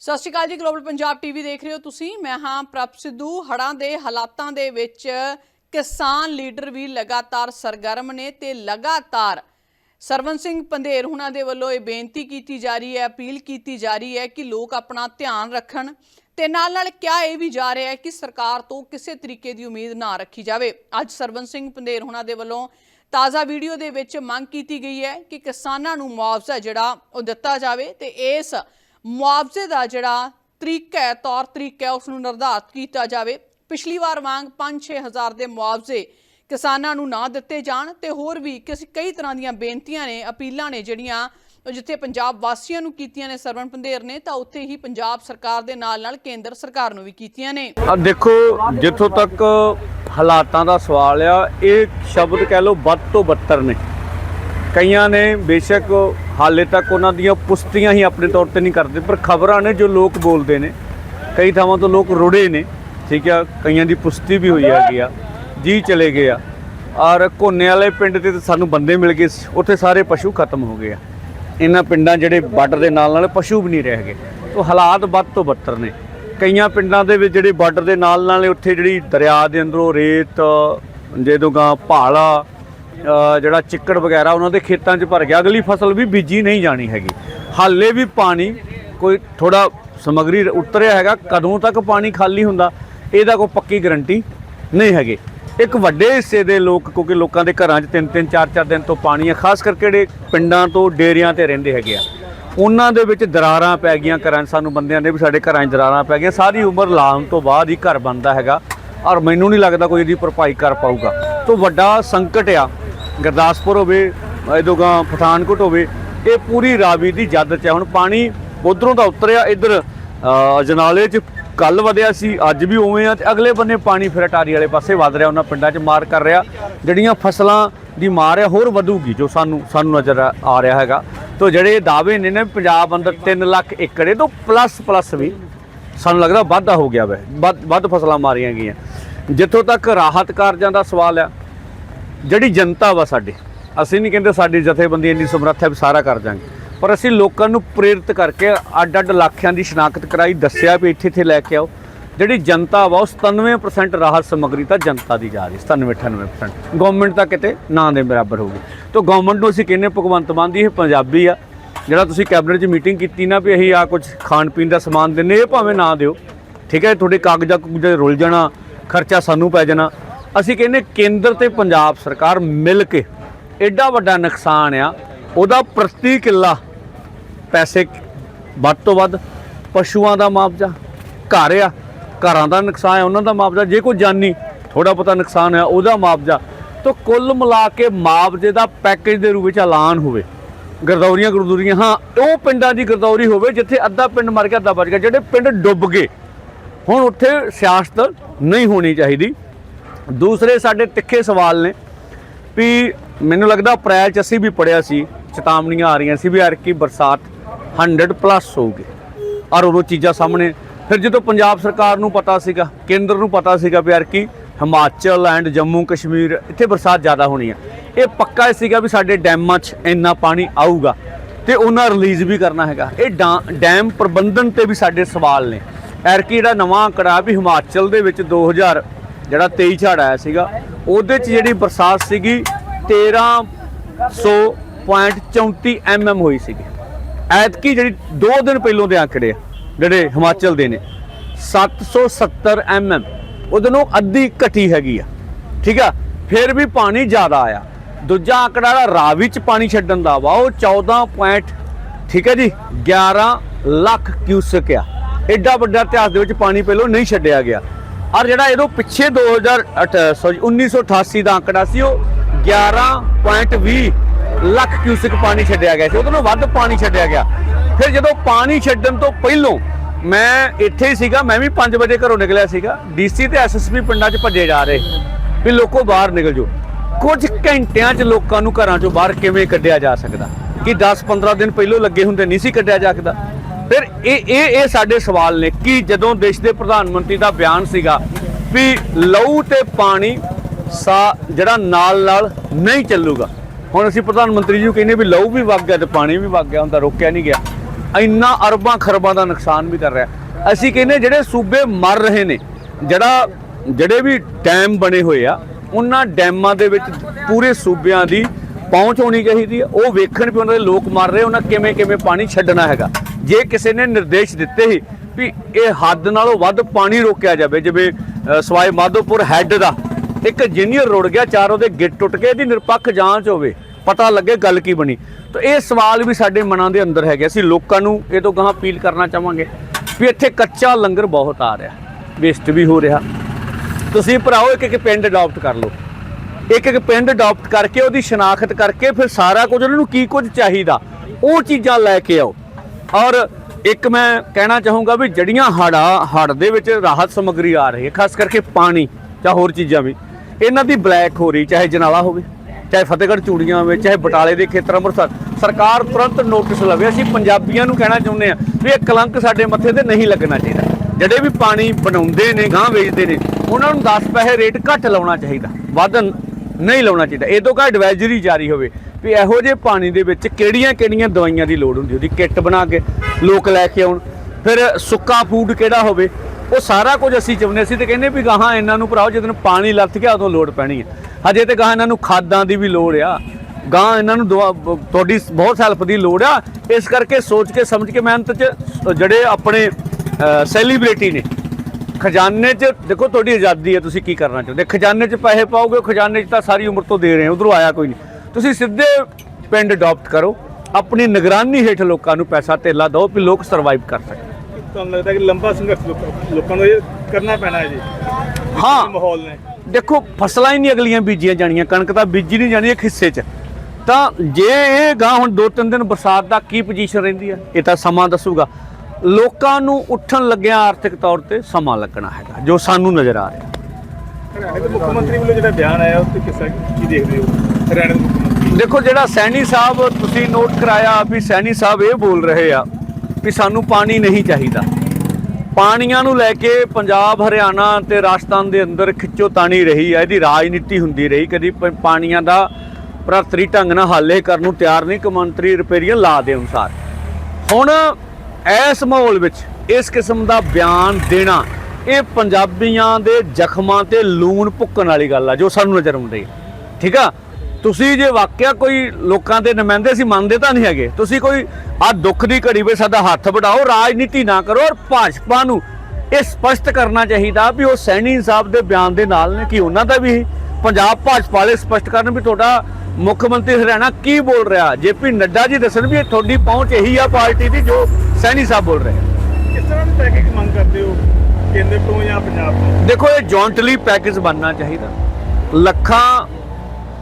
ਸਤਿ ਸ਼੍ਰੀ ਅਕਾਲ ਜੀ global Punjab TV ਦੇਖ ਰਹੇ ਹੋ ਤੁਸੀਂ। ਮੈਂ ਹਾਂ ਪ੍ਰਭ ਸਿੱਧੂ। ਹੜਾਂ ਦੇ ਹਾਲਾਤਾਂ ਦੇ ਵਿੱਚ ਕਿਸਾਨ ਲੀਡਰ ਵੀ ਲਗਾਤਾਰ ਸਰਗਰਮ ਨੇ ਤੇ ਲਗਾਤਾਰ ਸਰਵਨ ਸਿੰਘ ਪੰਧੇਰ ਹੁਣਾਂ ਦੇ ਵੱਲੋਂ ਇਹ ਬੇਨਤੀ ਕੀਤੀ ਜਾ ਰਹੀ ਹੈ, ਅਪੀਲ ਕੀਤੀ ਜਾ ਰਹੀ ਹੈ ਕਿ ਲੋਕ ਆਪਣਾ ਧਿਆਨ ਰੱਖਣ ਤੇ ਨਾਲ ਨਾਲ ਕਿਹਾ ਇਹ ਵੀ ਜਾ ਰਿਹਾ ਹੈ ਕਿ ਸਰਕਾਰ ਤੋਂ ਕਿਸੇ ਤਰੀਕੇ ਦੀ ਉਮੀਦ ਨਾ ਰੱਖੀ ਜਾਵੇ। ਅੱਜ ਸਰਵਨ ਸਿੰਘ ਪੰਧੇਰ ਹੁਣਾਂ ਦੇ ਵੱਲੋਂ ਤਾਜ਼ਾ ਵੀਡੀਓ ਦੇ ਵਿੱਚ ਮੰਗ ਕੀਤੀ ਗਈ ਹੈ ਕਿ ਕਿਸਾਨਾਂ ਨੂੰ ਮੁਆਵਜ਼ਾ ਜਿਹੜਾ ਉਹ ਦਿੱਤਾ ਜਾਵੇ ਤੇ ਇਸ ਮੁਆਵਜ਼ੇ ਦਾ ਜਿਹੜਾ ਤਰੀਕਾ ਹੈ, ਤੌਰ ਤਰੀਕਾ ਹੈ ਉਸ ਨੂੰ ਨਿਰਧਾਰਤ ਕੀਤਾ ਜਾਵੇ। ਪਿਛਲੀ ਵਾਰ ਵਾਂਗ 5-6 ਦੇ ਮੁਆਵਜ਼ੇ ਕਿਸਾਨਾਂ ਨੂੰ ਨਾ ਦਿੱਤੇ ਜਾਣ ਤੇ ਹੋਰ ਵੀ ਕਿਸ, ਕਈ ਤਰ੍ਹਾਂ ਦੀਆਂ ਬੇਨਤੀਆਂ ਨੇ, ਅਪੀਲਾਂ ਨੇ ਜਿਹੜੀਆਂ ਜਿੱਥੇ ਪੰਜਾਬ ਵਾਸੀਆਂ ਨੂੰ ਕੀਤੀਆਂ ਨੇ, ਸਰਵਣ ਪੰਧੇਰ ਨੇ, ਤਾਂ ਉੱਥੇ ਹੀ ਪੰਜਾਬ ਸਰਕਾਰ ਦੇ ਨਾਲ ਨਾਲ ਕੇਂਦਰ ਸਰਕਾਰ ਨੂੰ ਵੀ ਕੀਤੀਆਂ ਨੇ। ਆ ਦੇਖੋ, ਜਿੱਥੋਂ ਤੱਕ ਹਾਲਾਤਾਂ ਦਾ ਸਵਾਲ ਆ, ਇਹ ਸ਼ਬਦ ਕਹਿ ਲਓ ਵੱਧ ਤੋਂ ਬੱਤਰ ਨੇ। ਕਈਆਂ ਨੇ ਬੇਸ਼ੱਕ ਹਾਲੇ ਤੱਕ ਉਹਨਾਂ ਦੀਆਂ ਪੁਸ਼ਤੀਆਂ ਹੀ ਆਪਣੇ ਤੌਰ ਤੇ ਨਹੀਂ ਕਰਦੇ, ਪਰ ਖਬਰਾਂ ਨੇ ਜੋ ਲੋਕ ਬੋਲਦੇ ਨੇ, ਕਈ ਥਾਵਾਂ ਤੋਂ ਲੋਕ ਰੁੜੇ ਨੇ, ਠੀਕ ਆ, ਕਈਆਂ ਦੀ ਪੁਸ਼ਤੀ ਵੀ ਹੋਈ ਹੈਗੀ ਆ, ਜੀ ਚਲੇ ਗਏ ਆ, ਔਰ ਕੋਨੇ ਵਾਲੇ ਪਿੰਡ ਤੇ ਸਾਨੂੰ ਬੰਦੇ ਮਿਲ ਗਏ ਉੱਥੇ ਸਾਰੇ ਪਸ਼ੂ ਖਤਮ ਹੋ ਗਏ ਆ। ਇਹਨਾਂ ਪਿੰਡਾਂ ਜਿਹੜੇ ਬਾਰਡਰ ਦੇ ਨਾਲ ਨਾਲ ਪਸ਼ੂ ਵੀ ਨਹੀਂ ਰਹਿ ਗਏ ਤੋਂ ਹਾਲਾਤ ਵੱਧ ਤੋਂ ਬੱਤਰ ਨੇ। ਕਈਆਂ ਪਿੰਡਾਂ ਦੇ ਵਿੱਚ ਜਿਹੜੇ ਬਾਰਡਰ ਦੇ ਨਾਲ ਨਾਲ ਉੱਥੇ ਜਿਹੜੀ ਦਰਿਆ ਦੇ ਅੰਦਰੋਂ ਰੇਤ ਜਦੋਂ ਗਾਂ ਭਾਲਾ ਜਿਹੜਾ ਚਿੱਕੜ ਵਗੈਰਾ ਉਹਨਾਂ ਦੇ ਖੇਤਾਂ 'ਚ ਭਰ ਗਿਆ। ਅਗਲੀ ਫਸਲ ਵੀ ਬੀਜੀ ਨਹੀਂ ਜਾਣੀ ਹੈਗੀ। ਹਾਲੇ ਵੀ ਪਾਣੀ ਕੋਈ ਥੋੜਾ ਸਮਗਰੀ ਉਤਰਿਆ ਹੈਗਾ। ਕਦੋਂ ਤੱਕ ਪਾਣੀ ਖਾਲੀ ਹੁੰਦਾ, ਇਹਦਾ ਕੋਈ ਪੱਕੀ ਗਰੰਟੀ ਨਹੀਂ ਹੈਗੀ। ਇੱਕ ਵੱਡੇ ਹਿੱਸੇ ਦੇ ਲੋਕ, ਕਿਉਂਕਿ ਲੋਕਾਂ ਦੇ ਘਰਾਂ 'ਚ ਤਿੰਨ ਤਿੰਨ, ਚਾਰ ਚਾਰ ਦਿਨ ਤੋਂ ਪਾਣੀ ਆ, ਖਾਸ ਕਰਕੇ ਜਿਹੜੇ ਪਿੰਡਾਂ ਤੋਂ ਡੇਰਿਆਂ ਤੇ ਰਹਿੰਦੇ ਹੈਗੇ ਆ। ਉਹਨਾਂ ਦੇ ਵਿੱਚ ਦਰਾਰਾਂ ਪੈ ਗਈਆਂ ਘਰਾਂ। 'ਚ ਸਾਨੂੰ ਬੰਦਿਆਂ ਦੇ ਵੀ ਸਾਡੇ ਘਰਾਂ 'ਚ ਦਰਾਰਾਂ ਪੈ ਗਈਆਂ। ਸਾਰੀ ਉਮਰ ਲਾਉਣ ਤੋਂ ਬਾਅਦ ਹੀ ਘਰ ਬਣਦਾ ਹੈਗਾ। ਔਰ ਮੈਨੂੰ ਨਹੀਂ ਲੱਗਦਾ ਕੋਈ ਇਹਦੀ ਭਰਪਾਈ ਕਰ ਪਾਊਗਾ। ਤੋਂ ਵੱਡਾ ਸੰਕਟ ਆ ਗੁਰਦਾਸਪੁਰ ਹੋਵੇ ਇਦੋਂਗਾ ਪਠਾਨਕੋਟ ਹੋਵੇ ਇਹ ਪੂਰੀ ਰਾਵੀ ਦੀ ਜੱਦ 'ਚ ਹੈ। ਹੁਣ ਪਾਣੀ ਉਧਰੋਂ ਦਾ ਉਤਰਿਆ ਇੱਧਰ ਅ, ਅਜਨਾਲੇ 'ਚ ਕੱਲ ਵਧਿਆ ਸੀ ਅੱਜ ਵੀ ਉਵੇਂ ਆ ਤੇ ਅਗਲੇ ਬੰਨੇ ਪਾਣੀ ਫਿਰ ਅਟਾਰੀ ਵਾਲੇ ਪਾਸੇ ਵੱਧ ਰਿਹਾ ਉਹਨਾਂ ਪਿੰਡਾਂ 'ਚ ਮਾਰ ਕਰ ਰਿਹਾ। ਜਿਹੜੀਆਂ ਫਸਲਾਂ ਦੀ ਮਾਰ ਹੈ ਹੋਰ ਵਧੂਗੀ ਜੋ ਸਾਨੂੰ ਸਾਨੂੰ ਨਜ਼ਰ ਆ ਰਿਹਾ ਹੈਗਾ। ਤੋਂ ਜਿਹੜੇ ਦਾਅਵੇ ਨੇ ਨਾ ਪੰਜਾਬ ਅੰਦਰ 3 ਲੱਖ ਏਕੜੇ ਤੋਂ ਪਲੱਸ ਪਲੱਸ ਵੀ ਸਾਨੂੰ ਲੱਗਦਾ ਵਾਧਾ ਹੋ ਗਿਆ ਵੈ। ਵੱਧ ਵੱਧ ਫਸਲਾਂ ਮਾਰੀਆਂ ਗਈਆਂ। ਜਿੱਥੋਂ ਤੱਕ ਰਾਹਤ ਕਾਰਜਾਂ ਦਾ ਸਵਾਲ ਆ ਜਿਹੜੀ ਜਨਤਾ ਵਾ ਸਾਡੇ, ਅਸੀਂ ਨਹੀਂ ਕਹਿੰਦੇ ਸਾਡੀ ਜਥੇਬੰਦੀ ਇੰਨੀ ਸਮਰੱਥ ਹੈ ਵੀ ਸਾਰਾ ਕਰ ਜਾਾਂਗੇ ਪਰ ਅਸੀਂ ਲੋਕਾਂ ਨੂੰ ਪ੍ਰੇਰਿਤ ਕਰਕੇ ਅੱਡ ਅੱਡ ਇਲਾਕਿਆਂ ਦੀ ਸ਼ਨਾਖਤ ਕਰਾਈ, ਦੱਸਿਆ ਵੀ ਇੱਥੇ ਇੱਥੇ ਲੈ ਕੇ ਆਓ। ਜਿਹੜੀ ਜਨਤਾ ਵਾ ਉਹ 97% ਰਾਹਤ ਸਮੱਗਰੀ ਤਾਂ ਜਨਤਾ ਦੀ ਜਾ ਰਹੀ 97 98% ਗਵਰਨਮੈਂਟ ਤਾਂ ਕਿਤੇ ਨਾ ਦੇ ਬਰਾਬਰ ਹੋ ਗਈ ਤਾਂ ਗਵਰਨਮੈਂਟ ਨੂੰ ਅਸੀਂ ਕਹਿੰਨੇ ਭਗਵੰਤ ਮਾਨ ਦੀ ਇਹ ਪੰਜਾਬੀ ਆ, ਜਿਹੜਾ ਤੁਸੀਂ ਕੈਬਨਿਟ 'ਚ ਮੀਟਿੰਗ ਕੀਤੀ ਨਾ ਵੀ ਅਸੀਂ ਆ ਕੁਝ ਖਾਣ ਪੀਣ ਦਾ ਸਮਾਨ ਦਿੰਨੇ ਇਹ ਭਾਵੇਂ ਨਾ ਦਿਓ। ਠੀਕ ਹੈ, ਤੁਹਾਡੇ ਕਾਗਜ਼ਾਂ ਕੁਗਜ਼ਾਂ 'ਚ ਰੁਲ ਜਾਣਾ, ਖਰਚਾ ਸਾਨੂੰ ਪੈ ਜਾਣਾ ਅਸੀਂ ਕਹਿੰਦੇ ਕੇਂਦਰ ਤੇ ਪੰਜਾਬ ਸਰਕਾਰ ਮਿਲ ਕੇ ਐਡਾ ਵੱਡਾ ਨੁਕਸਾਨ ਆ, ਉਹਦਾ ਪ੍ਰਤੀ ਕਿੱਲਾ ਪੈਸੇ ਵੱਧ ਤੋਂ ਵੱਧ ਪਸ਼ੂਆਂ ਦਾ ਮੁਆਵਜ਼ਾ, ਘਰ ਆ, ਘਰਾਂ ਦਾ ਨੁਕਸਾਨ ਆ, ਉਹਨਾਂ ਦਾ ਮੁਆਵਜ਼ਾ, ਜੇ ਕੋਈ ਜਾਨੀ ਥੋੜਾ ਬਹੁਤਾ ਨੁਕਸਾਨ ਹੈ ਉਹਦਾ ਮੁਆਵਜ਼ਾ। ਤਾਂ ਕੁੱਲ ਮਿਲਾ ਕੇ ਮੁਆਵਜ਼ੇ ਦਾ ਪੈਕੇਜ ਦੇ ਰੂਪ ਵਿੱਚ ਐਲਾਨ ਹੋਵੇ। ਗਰਦੌਰੀਆਂ ਗਰਦੂਰੀਆਂ, ਹਾਂ, ਉਹ ਪਿੰਡਾਂ ਦੀ ਗਰਦੌਰੀ ਹੋਵੇ ਜਿੱਥੇ ਅੱਧਾ ਪਿੰਡ ਮਰ ਗਿਆ, ਅੱਧਾ ਬਚ ਗਿਆ, ਜਿਹੜੇ ਪਿੰਡ ਡੁੱਬ ਗਏ, ਹੁਣ ਉੱਥੇ ਸਿਆਸਤ ਨਹੀਂ ਹੋਣੀ ਚਾਹੀਦੀ। ਦੂਸਰੇ ਸਾਡੇ ਤਿੱਖੇ ਸਵਾਲ ਨੇ ਵੀ ਮੈਨੂੰ ਲੱਗਦਾ ਅਪ੍ਰੈਲ ਚ ਅਸੀਂ ਵੀ ਪੜਿਆ ਸੀ, ਚੇਤਾਵਨੀਆਂ ਆ ਰਹੀਆਂ ਸੀ ਵੀ ਯਾਰ ਕੀ ਬਰਸਾਤ 100 ਪਲੱਸ ਹੋਊਗੀ। ਔਰ ਉਦੋਂ ਚੀਜ਼ਾਂ ਸਾਹਮਣੇ। ਫਿਰ ਜਦੋਂ ਪੰਜਾਬ ਸਰਕਾਰ ਨੂੰ ਪਤਾ ਸੀਗਾ, ਕੇਂਦਰ ਨੂੰ ਪਤਾ ਸੀਗਾ ਵੀ ਯਾਰ ਕੀ ਹਿਮਾਚਲ ਐਂਡ ਜੰਮੂ ਕਸ਼ਮੀਰ, ਇੱਥੇ ਬਰਸਾਤ ਜ਼ਿਆਦਾ ਹੋਣੀ ਹੈ ਇਹ ਪੱਕਾ ਸੀਗਾ ਵੀ ਸਾਡੇ ਡੈਮਾਂ 'ਚ ਇੰਨਾ ਪਾਣੀ ਆਊਗਾ ਤੇ ਉਹਨਾਂ ਰਿਲੀਜ਼ ਵੀ ਕਰਨਾ ਹੈਗਾ। ਇਹ ਡਾਂ- ਡੈਮ ਪ੍ਰਬੰਧਨ ਤੇ ਵੀ ਸਾਡੇ ਸਵਾਲ ਨੇ। ਐਰਕੀ ਜਿਹੜਾ ਨਵਾਂ ਅੰਕੜਾ ਵੀ ਹਿਮਾਚਲ ਦੇ ਵਿੱਚ 2000 ਜਿਹੜਾ 23 ਝਾੜ ਆਇਆ ਸੀਗਾ, ਉਹਦੇ 'ਚ ਜਿਹੜੀ ਬਰਸਾਤ ਸੀਗੀ 1300.34 ਐਮਐਮ ਹੋਈ ਸੀਗੀ। ਐਤਕੀ ਜਿਹੜੀ 2 ਦਿਨ ਪਹਿਲੋਂ ਦੇ ਆંકੜੇ ਜਿਹੜੇ ਹਿਮਾਚਲ ਦੇ ਨੇ 770 ਐਮਐਮ ਉਹਦੇ ਨੂੰ ਅੱਧੀ ਘਟੀ ਹੈਗੀ ਆ। ਠੀਕ ਆ? ਫਿਰ ਵੀ ਪਾਣੀ ਜ਼ਿਆਦਾ ਆਇਆ। ਦੂਜਾ ਆંકੜਾ ਜਿਹੜਾ ਰਾਵੀ ਚ ਪਾਣੀ ਛੱਡਣ ਦਾ ਵਾ, ਉਹ 14 ਪੁਆਇੰਟ ਠੀਕ ਹੈ ਜੀ 11 ਲੱਖ ਕਿਊਸਕ ਆ। ਐਡਾ ਵੱਡਾ ਇਤਿਹਾਸ ਦੇ ਵਿੱਚ ਪਾਣੀ ਪਹਿਲੋਂ ਨਹੀਂ ਛੱਡਿਆ ਗਿਆ। ਔਰ ਜਿਹੜਾ ਇਹਦੋਂ ਪਿੱਛੇ 2008 ਸੌਰੀ 1988 ਦਾ ਆંકੜਾ ਸੀ, ਉਹ 11.20 ਲੱਖ ਕਿਊਸਕ ਪਾਣੀ ਛੱਡਿਆ ਗਿਆ ਸੀ। ਉਹਦੇ ਨਾਲੋਂ ਵੱਧ ਪਾਣੀ ਛੱਡਿਆ ਗਿਆ। ਫਿਰ ਜਦੋਂ ਪਾਣੀ ਛੱਡਣ ਤੋਂ ਪਹਿਲੋਂ ਮੈਂ ਇੱਥੇ ਹੀ ਸੀਗਾ, ਮੈਂ ਵੀ 5 ਵਜੇ ਘਰੋਂ ਨਿਕਲਿਆ ਸੀਗਾ। ਡੀਸੀ ਤੇ ਐਸਐਸਪੀ ਪਿੰਡਾਂ 'ਚ ਭੱਜੇ ਜਾ ਰਹੇ ਵੀ ਲੋਕੋ ਬਾਹਰ ਨਿਕਲ ਜਾਓ। ਕੁਝ ਘੰਟਿਆਂ 'ਚ ਲੋਕਾਂ ਨੂੰ ਘਰਾਂ 'ਚੋਂ ਬਾਹਰ ਕਿਵੇਂ ਕੱਢਿਆ ਜਾ ਸਕਦਾ? ਕਿ 10-15 ਦਿਨ ਪਹਿਲੋਂ ਲੱਗੇ ਹੁੰਦੇ ਨਹੀਂ ਸੀ ਕੱਢਿਆ ਜਾ ਸਕਦਾ? ਫਿਰ ਇਹ ਇਹ ਇਹ ਸਾਡੇ ਸਵਾਲ ਨੇ ਕਿ ਜਦੋਂ ਦੇਸ਼ ਦੇ ਪ੍ਰਧਾਨ ਮੰਤਰੀ ਦਾ ਬਿਆਨ ਸੀਗਾ ਵੀ ਲਹੂ ਤੇ ਪਾਣੀ ਸਾ ਜਿਹੜਾ ਨਾਲ ਨਾਲ ਨਹੀਂ ਚੱਲੂਗਾ। ਹੁਣ ਅਸੀਂ ਪ੍ਰਧਾਨ ਮੰਤਰੀ ਜੀ ਨੂੰ ਕਹਿੰਦੇ ਵੀ ਲਹੂ ਵੀ ਵਗ ਗਿਆ ਤੇ ਪਾਣੀ ਵੀ ਵਗ ਗਿਆ, ਹੁਣ ਰੋਕਿਆ ਨਹੀਂ ਗਿਆ। ਇੰਨਾ ਅਰਬਾਂ ਖਰਬਾਂ ਦਾ ਨੁਕਸਾਨ ਵੀ ਕਰ ਰਿਹਾ। ਅਸੀਂ ਕਹਿੰਦੇ ਜਿਹੜੇ ਸੂਬੇ ਮਰ ਰਹੇ ਨੇ, ਜਿਹੜਾ ਜਿਹੜੇ ਵੀ ਡੈਮ ਬਣੇ ਹੋਏ ਆ, ਉਹਨਾਂ ਡੈਮਾਂ ਦੇ ਵਿੱਚ ਪੂਰੇ ਸੂਬਿਆਂ ਦੀ ਪਹੁੰਚ ਹੋਣੀ ਚਾਹੀਦੀ ਹੈ। ਉਹ ਵੇਖਣ ਵੀ ਉਹਨਾਂ ਦੇ ਲੋਕ ਮਰ ਰਹੇ, ਉਹਨਾਂ ਕਿਵੇਂ ਕਿਵੇਂ ਪਾਣੀ ਛੱਡਣਾ ਹੈਗਾ। ਜੇ ਕਿਸੇ ਨੇ ਨਿਰਦੇਸ਼ ਦਿੱਤੇ ਸੀ ਵੀ ਇਹ ਹੱਦ ਨਾਲੋਂ ਵੱਧ ਪਾਣੀ ਰੋਕਿਆ ਜਾਵੇ, ਜਿਵੇਂ ਸਵਾਏ ਮਾਧੋਪੁਰ ਹੈੱਡ ਦਾ, ਇੱਕ ਇੰਜੀਨੀਅਰ ਰੁੜ ਗਿਆ, ਚਾਰ ਉਹਦੇ ਗਿੱਟ ਟੁੱਟ ਕੇ ਇਹਦੀ ਨਿਰਪੱਖ ਜਾਂਚ ਹੋਵੇ, ਪਤਾ ਲੱਗੇ ਗੱਲ ਕੀ ਬਣੀ। ਤਾਂ ਇਹ ਸਵਾਲ ਵੀ ਸਾਡੇ ਮਨਾਂ ਦੇ ਅੰਦਰ ਹੈਗੇ ਅਸੀਂ ਲੋਕਾਂ ਨੂੰ ਇਹ ਤੋਂ ਗਾਹਾਂ ਅਪੀਲ ਕਰਨਾ ਚਾਹਾਂਗੇ ਵੀ ਇੱਥੇ ਕੱਚਾ ਲੰਗਰ ਬਹੁਤ ਆ ਰਿਹਾ ਵੇਸਟ ਵੀ ਹੋ ਰਿਹਾ। ਤੁਸੀਂ ਭਰਾਓ ਇੱਕ ਇੱਕ ਪਿੰਡ ਅਡਾਪਟ ਕਰ ਲਓ। ਇੱਕ ਇੱਕ ਪਿੰਡ ਅਡਾਪਟ ਕਰਕੇ, ਉਹਦੀ ਸ਼ਨਾਖਤ ਕਰਕੇ, ਫਿਰ ਸਾਰਾ ਕੁਝ, ਉਹਨਾਂ ਨੂੰ ਕੀ ਕੁਝ ਚਾਹੀਦਾ, ਉਹ ਚੀਜ਼ਾਂ ਲੈ ਕੇ ਆਓ। ਔਰ ਇੱਕ ਮੈਂ ਕਹਿਣਾ ਚਾਹੂੰਗਾ ਵੀ ਜੜੀਆਂ ਹੜਾ ਹੜ ਦੇ ਵਿੱਚ ਰਾਹਤ ਸਮੱਗਰੀ ਆ ਰਹੀ ਹੈ, ਖਾਸ ਕਰਕੇ ਪਾਣੀ ਜਾਂ ਹੋਰ ਚੀਜ਼ਾਂ ਵੀ, ਇਹਨਾਂ ਦੀ ਬਲੈਕ ਹੋ ਰਹੀ, ਚਾਹੇ ਜਨਾਲਾ ਹੋਵੇ, ਚਾਹੇ ਫਤਿਹਗੜ੍ਹ ਚੂੜੀਆਂ ਹੋਵੇ, ਚਾਹੇ ਬਟਾਲੇ ਦੇ ਖੇਤਰ ਅੰਮ੍ਰਿਤਸਰ, ਸਰਕਾਰ ਤੁਰੰਤ ਨੋਟਿਸ ਲਵੇ। ਅਸੀਂ ਪੰਜਾਬੀਆਂ ਨੂੰ ਕਹਿਣਾ ਚਾਹੁੰਦੇ ਆ ਵੀ ਇਹ ਕਲੰਕ ਸਾਡੇ ਮੱਥੇ ਤੇ ਨਹੀਂ ਲੱਗਣਾ ਚਾਹੀਦਾ। ਜਿਹੜੇ ਵੀ ਪਾਣੀ ਬਣਾਉਂਦੇ ਨੇ ਗਾਂ ਵੇਚਦੇ ਨੇ, ਉਹਨਾਂ ਨੂੰ 10 ਪੈਸੇ ਰੇਟ ਘੱਟ ਲਾਉਣਾ ਚਾਹੀਦਾ। ਵੱਧ ਨਹੀਂ ਲਾਉਣਾ ਚਾਹੀਦਾ। ਇਹ ਤੋਂ ਕਾ ਐਡਵਾਈਜ਼ਰੀ ਜਾਰੀ ਹੋਵੇ ਵੀ ਇਹੋ ਜਿਹੇ ਪਾਣੀ ਦੇ ਵਿੱਚ ਕਿਹੜੀਆਂ ਕਿਹੜੀਆਂ ਦਵਾਈਆਂ ਦੀ ਲੋੜ ਹੁੰਦੀ ਉਹਦੀ ਕਿੱਟ ਬਣਾ ਕੇ ਲੋਕ ਲੈ ਕੇ ਆਉਣ। ਫਿਰ ਸੁੱਕਾ ਫੂਡ ਕਿਹੜਾ ਹੋਵੇ? ਉਹ ਸਾਰਾ ਕੁਝ ਅਸੀਂ ਚਾਹੁੰਦੇ ਸੀ ਤੇ ਕਹਿੰਦੇ ਵੀ ਗਾਹਾਂ ਇਹਨਾਂ ਨੂੰ ਭਰਾਓ, ਜਦੋਂ ਪਾਣੀ ਲੱਥ ਗਿਆ ਉਦੋਂ ਲੋੜ ਪੈਣੀ ਹੈ। ਹਜੇ ਤੇ ਗਾਹਾਂ ਇਹਨਾਂ ਨੂੰ ਖਾਦਾਂ ਦੀ ਵੀ ਲੋੜ ਆ। ਗਾਂ ਇਹਨਾਂ ਨੂੰ ਦਵਾ- ਤੁਹਾਡੀ ਬਹੁਤ ਹੈਲਪ ਦੀ ਲੋੜ ਆ। ਇਸ ਕਰਕੇ ਸੋਚ ਕੇ ਸਮਝ ਕੇ ਮਿਹਨਤ ਚ ਜਿਹੜੇ ਆਪਣੇ ਸੈਲੀਬ੍ਰਿਟੀ ਨੇ ਖਜ਼ਾਨੇ 'ਚ ਦੇਖੋ ਤੁਹਾਡੀ ਆਜ਼ਾਦੀ ਹੈ ਤੁਸੀਂ ਕੀ ਕਰਨਾ ਚਾਹੁੰਦੇ? ਖਜ਼ਾਨੇ 'ਚ ਪੈਸੇ ਪਾਓਗੇ ਖਜ਼ਾਨੇ 'ਚ ਤਾਂ ਸਾਰੀ ਉਮਰ ਤੋਂ ਦੇ ਰਹੇ ਹੋ ਉਧਰੋਂ ਆਇਆ ਕੋਈ ਨਹੀਂ। ਤੁਸੀਂ ਸਿੱਧੇ ਪਿੰਡ ਅਡਾਪਟ ਕਰੋ ਆਪਣੀ ਨਿਗਰਾਨੀ ਹੇਠ ਲੋਕਾਂ ਨੂੰ ਪੈਸਾ ਧੇਲਾ ਦਿਓ ਵੀ ਲੋਕ ਸਰਵਾਈਵ ਕਰ ਸਕਣ। ਤੁਹਾਨੂੰ ਲੱਗਦਾ ਕਿ ਲੰਬਾ ਸੰਘਰਸ਼ ਲੋਕਾਂ- ਨੂੰ ਇਹ ਕਰਨਾ ਪੈਣਾ ਹੈ ਜੀ? ਹਾਂ। ਮਾਹੌਲ ਨੇ? ਦੇਖੋ ਫਸਲਾਂ ਹੀ ਨਹੀਂ ਅਗਲੀਆਂ ਬੀਜੀਆਂ ਜਾਣੀਆਂ ਕਣਕ ਤਾਂ ਬੀਜੀ ਨਹੀਂ ਜਾਣੀ ਇੱਕ ਹਿੱਸੇ 'ਚ। ਤਾਂ ਜੇ ਇਹ ਗਾਂ ਹੁਣ ਦੋ ਤਿੰਨ ਦਿਨ ਬਰਸਾਤ ਦਾ ਕੀ ਪੋਜੀਸ਼ਨ ਰਹਿੰਦੀ ਹੈ? ਇਹ ਤਾਂ ਸਮਾਂ ਦੱਸੂਗਾ। ਲੋਕਾਂ ਨੂੰ ਉੱਠਣ ਲੱਗਿਆ ਆਰਥਿਕ ਤੌਰ ਤੇ ਸਮਾਂ ਲੱਗਣਾ ਹੈਗਾ ਜੋ ਸਾਨੂੰ ਨਜ਼ਰ ਆ ਰਿਹਾ। ਹਰਿਆਣਾ ਦੇ ਮੁੱਖ ਮੰਤਰੀ ਵੱਲੋਂ ਜਿਹੜਾ ਬਿਆਨ ਆਇਆ ਉਸ ਤੇ ਕਿਸ ਤਰ੍ਹਾਂ ਕੀ ਦੇਖਦੇ ਹੋ? ਹਰਿਆਣਾ ਦੇ ਮੁੱਖ ਮੰਤਰੀ। ਦੇਖੋ ਜਿਹੜਾ ਸੈਣੀ ਸਾਹਿਬ ਤੁਸੀਂ ਨੋਟ ਕਰਾਇਆ ਵੀ ਸੈਣੀ ਸਾਹਿਬ ਇਹ ਬੋਲ ਰਹੇ ਆ ਵੀ ਸਾਨੂੰ ਪਾਣੀ ਨਹੀਂ ਚਾਹੀਦਾ। ਪਾਣੀਆਂ ਨੂੰ ਲੈ ਕੇ ਪੰਜਾਬ ਹਰਿਆਣਾ ਤੇ ਰਾਜਸਥਾਨ ਦੇ ਅੰਦਰ ਖਿੱਚੋਤਾਣੀ ਰਹੀ ਹੈ ਇਹਦੀ ਰਾਜਨੀਤੀ ਹੁੰਦੀ ਰਹੀ ਕਦੀ ਪਾਣੀਆਂ ਦਾ ਪ੍ਰਤਰੀ ਢੰਗ ਨਾਲ ਹੱਲੇ ਕਰਨ ਨੂੰ ਤਿਆਰ ਨਹੀਂ ਕਮੰਤਰੀ ਰਿਪੇਰੀਅਨ ਲਾ ਦੇ ਅਨੁਸਾਰ। ਹੁਣ ਇਸ ਮਾਹੌਲ ਵਿੱਚ ਇਸ ਕਿਸਮ ਦਾ ਬਿਆਨ ਦੇਣਾ, ਇਹ ਪੰਜਾਬੀਆਂ ਦੇ ਜ਼ਖਮਾਂ ਤੇ ਲੂਣ ਭੁੱਕਣ ਵਾਲੀ ਗੱਲ ਆ, ਜੋ ਸਾਨੂੰ ਨਜ਼ਰ ਆਉਂਦੀ ਠੀਕ ਆ? ਤੁਸੀਂ ਜੇ ਵਾਕਿਆ ਕੋਈ ਲੋਕਾਂ ਦੇ ਨੁਮਾਇੰਦੇ ਸੀ, ਮੰਨਦੇ ਤਾਂ ਨਹੀਂ ਹੈਗੇ। ਤੁਸੀਂ ਕੋਈ ਆ ਦੁੱਖ ਦੀ ਘੜੀ ਵਿੱਚ ਸਾਡਾ ਹੱਥ ਵਡਾਓ ਰਾਜਨੀਤੀ ਨਾ ਕਰੋ ਔਰ ਭਾਜਪਾ ਨੂੰ ਇਹ ਸਪਸ਼ਟ ਕਰਨਾ ਚਾਹੀਦਾ ਵੀ ਉਹ ਸੈਣੀ ਸਾਹਿਬ ਦੇ ਬਿਆਨ ਦੇ ਨਾਲ ਨੇ, ਕਿ ਉਹਨਾਂ ਦਾ ਵੀ ਪੰਜਾਬ ਭਾਜਪਾ ਵਾਲੇ ਸਪਸ਼ਟ ਕਰਨ ਵੀ ਤੁਹਾਡਾ ਮੁੱਖ ਮੰਤਰੀ ਹਰਿਆਣਾ ਕੀ ਬੋਲ ਰਿਹਾ। ਜੇਪੀ ਨੱਡਾ ਜੀ ਦੱਸਣ ਵੀ ਇਹ ਤੁਹਾਡੀ ਪਹੁੰਚ ਇਹੀ ਆ ਪਾਰਟੀ ਦੀ ਜੋ ਸੈਣੀ ਸਾਹਿਬ ਬੋਲ ਰਹੇ ਆ। ਕਿਸ ਤਰ੍ਹਾਂ ਦੇ ਪੈਕੇਜ ਮੰਗ ਕਰਦੇ ਹੋ? ਕੇਂਦਰ ਤੋਂ ਜਾਂ ਪੰਜਾਬ ਤੋਂ? ਦੇਖੋ ਇਹ ਜੌਇੰਟਲੀ ਪੈਕੇਜ ਬਣਨਾ ਚਾਹੀਦਾ। ਲੱਖਾਂ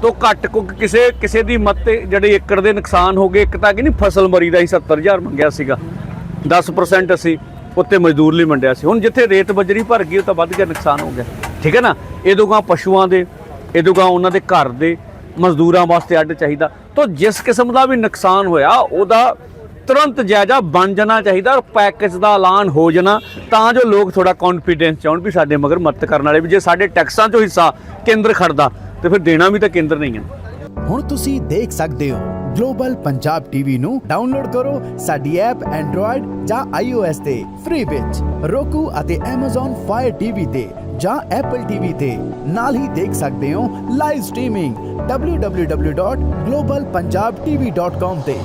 ਤੋਂ ਘੱਟ ਕੁ ਕਿਸੇ ਕਿਸੇ ਦੀ ਮਤ ਤੇ ਜਿਹੜੇ ਏਕੜ ਦੇ ਨੁਕਸਾਨ ਹੋ ਗਏ ਇੱਕ ਤਾਂ ਕਿ ਨਹੀਂ ਫਸਲ ਮਰੀ ਦਾ ਹੀ 70000 ਮੰਗਿਆ ਸੀਗਾ। 10% ਅਸੀਂ ਉੱਤੇ ਮਜ਼ਦੂਰ ਲਈ ਮੰਡਿਆ ਸੀ। ਹੁਣ ਜਿੱਥੇ ਰੇਤ ਬਜਰੀ ਭਰ ਗਈ ਉਹ ਤਾਂ ਵੱਧ ਗਿਆ ਨੁਕਸਾਨ ਹੋ ਗਿਆ। ਠੀਕ ਹੈ ਨਾ? ਇਹਦੋਂ ਗਾਂ ਪਸ਼ੂਆਂ ਦੇ ਇਹਦੋਂ ਗਾਂ ਉਹਨਾਂ ਦੇ ਘਰ ਦੇ ਮਜ਼ਦੂਰਾਂ ਵਾਸਤੇ ਅੱਡ ਚਾਹੀਦਾ। ਤਾਂ ਜਿਸ ਕਿਸਮ ਦਾ ਵੀ ਨੁਕਸਾਨ ਹੋਇਆ ਉਹਦਾ ਤੁਰੰਤ ਜਾਇਜ਼ਾ ਬਣ ਜਾਣਾ ਚਾਹੀਦਾ ਔਰ ਪੈਕੇਜ ਦਾ ਐਲਾਨ ਹੋ ਜਾਣਾ, ਤਾਂ ਜੋ ਲੋਕ ਥੋੜਾ ਕੌਨਫੀਡੈਂਸ ਚਾਉਣ ਵੀ ਸਾਡੇ ਮਗਰ ਮਦਦ ਕਰਨ ਵਾਲੇ ਵੀ ਜੇ ਸਾਡੇ ਟੈਕਸਾਂ 'ਚੋਂ ਹਿੱਸਾ ਕੇਂਦਰ ਖੜਦਾ, ਤੇ ਫਿਰ ਦੇਣਾ ਵੀ ਤਾਂ ਕੇਂਦਰ ਨਹੀਂ ਹੈ। ਹੁਣ ਤੁਸੀਂ ਦੇਖ ਸਕਦੇ ਹੋ ਗਲੋਬਲ ਪੰਜਾਬ ਟੀਵੀ ਨੂੰ ਡਾਊਨਲੋਡ ਕਰੋ ਸਾਡੀ ਐਪ ਐਂਡਰੋਇਡ ਜਾਂ iOS ਤੇ ਫ੍ਰੀ ਵਿੱਚ, roku ਅਤੇ Amazon Fire TV ਤੇ ਜਾਂ Apple TV ਤੇ। ਨਾਲ ਹੀ ਦੇਖ ਸਕਦੇ ਹੋ ਲਾਈਵ ਸਟ੍ਰੀਮਿੰਗ www.globalpunjabtv.com ਤੇ।